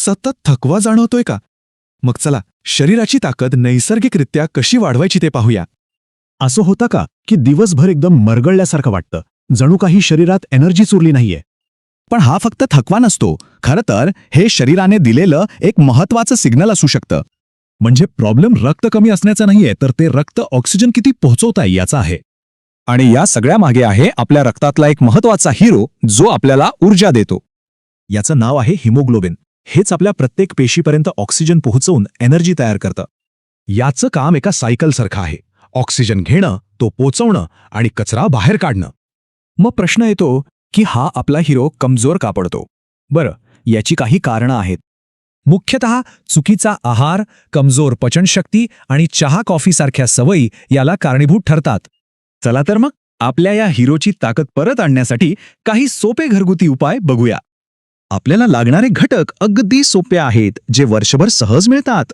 सतत थकवा जाणवतोय का? मग चला शरीराची ताकद नैसर्गिकरित्या कशी वाढवायची ते पाहूया. असं होतं का की दिवसभर एकदम मरगळल्यासारखं वाटतं जणू काही शरीरात एनर्जीच उरली नाहीये. पण हा फक्त थकवा नसतो खरं तर हे शरीराने दिलेलं एक महत्वाचं सिग्नल असू शकतं. म्हणजे प्रॉब्लेम रक्त कमी असण्याचा नाहीये तर ते रक्त ऑक्सिजन किती पोहोचवताय याचा आहे. आणि या सगळ्या मागे आहे आपल्या रक्तातला एक महत्त्वाचा हिरो जो आपल्याला ऊर्जा देतो. याचं नाव आहे हिमोग्लोबिन. हेच आपल्या प्रत्येक पेशीपर्यंत ऑक्सिजन पोहोचवून एनर्जी तयार करतं. याचं काम एका सायकलसारखं आहे. ऑक्सिजन घेणं तो पोचवणं आणि कचरा बाहेर काढणं. मग प्रश्न येतो की हा आपला हिरो कमजोर का पडतो? बरं याची काही कारणं आहेत. मुख्यतः चुकीचा आहार कमजोर पचनशक्ती आणि चहा कॉफीसारख्या सवयी याला कारणीभूत ठरतात. चला तर मग आपल्या या हिरोची ताकद परत आणण्यासाठी काही सोपे घरगुती उपाय बघूया. आपल्याला लागणारे घटक अगदी सोपे आहेत जे वर्षभर सहज मिळतात.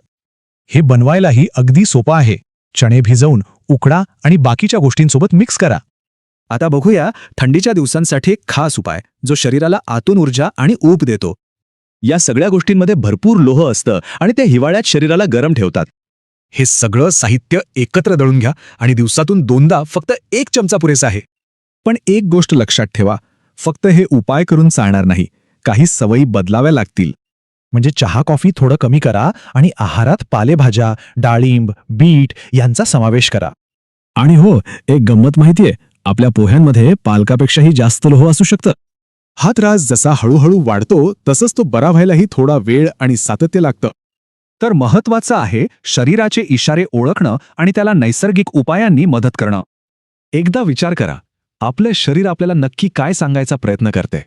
हे बनवायलाही अगदी सोपं आहे. चणे भिजवून उकडा आणि बाकीच्या गोष्टींसोबत मिक्स करा. आता बघूया थंडीच्या दिवसांसाठी एक खास उपाय जो शरीराला आतून ऊर्जा आणि ऊब देतो. या सगळ्या गोष्टींमध्ये भरपूर लोह असतं आणि ते हिवाळ्यात शरीराला गरम ठेवतात. हे सगळं साहित्य एकत्र दळून घ्या आणि दिवसातून दोनदा फक्त एक चमचा पुरेसा आहे. पण एक गोष्ट लक्षात ठेवा फक्त हे उपाय करून चालणार नाही. काही सवयी बदलाव्या लागतील. म्हणजे चहा कॉफी थोडं कमी करा आणि आहारात पालेभाज्या डाळिंब बीट यांचा समावेश करा. आणि हो एक गंमत माहितीये आपल्या पोह्यांमध्ये पालकापेक्षाही जास्त लोह असू शकतं. हा त्रास जसा हळूहळू वाढतो तसंच तो बरा व्हायलाही थोडा वेळ आणि सातत्य लागतं. तर महत्वाचं आहे शरीराचे इशारे ओळखणं आणि त्याला नैसर्गिक उपायांनी मदत करणं. एकदा विचार करा आपलं शरीर आपल्याला नक्की काय सांगायचा प्रयत्न करते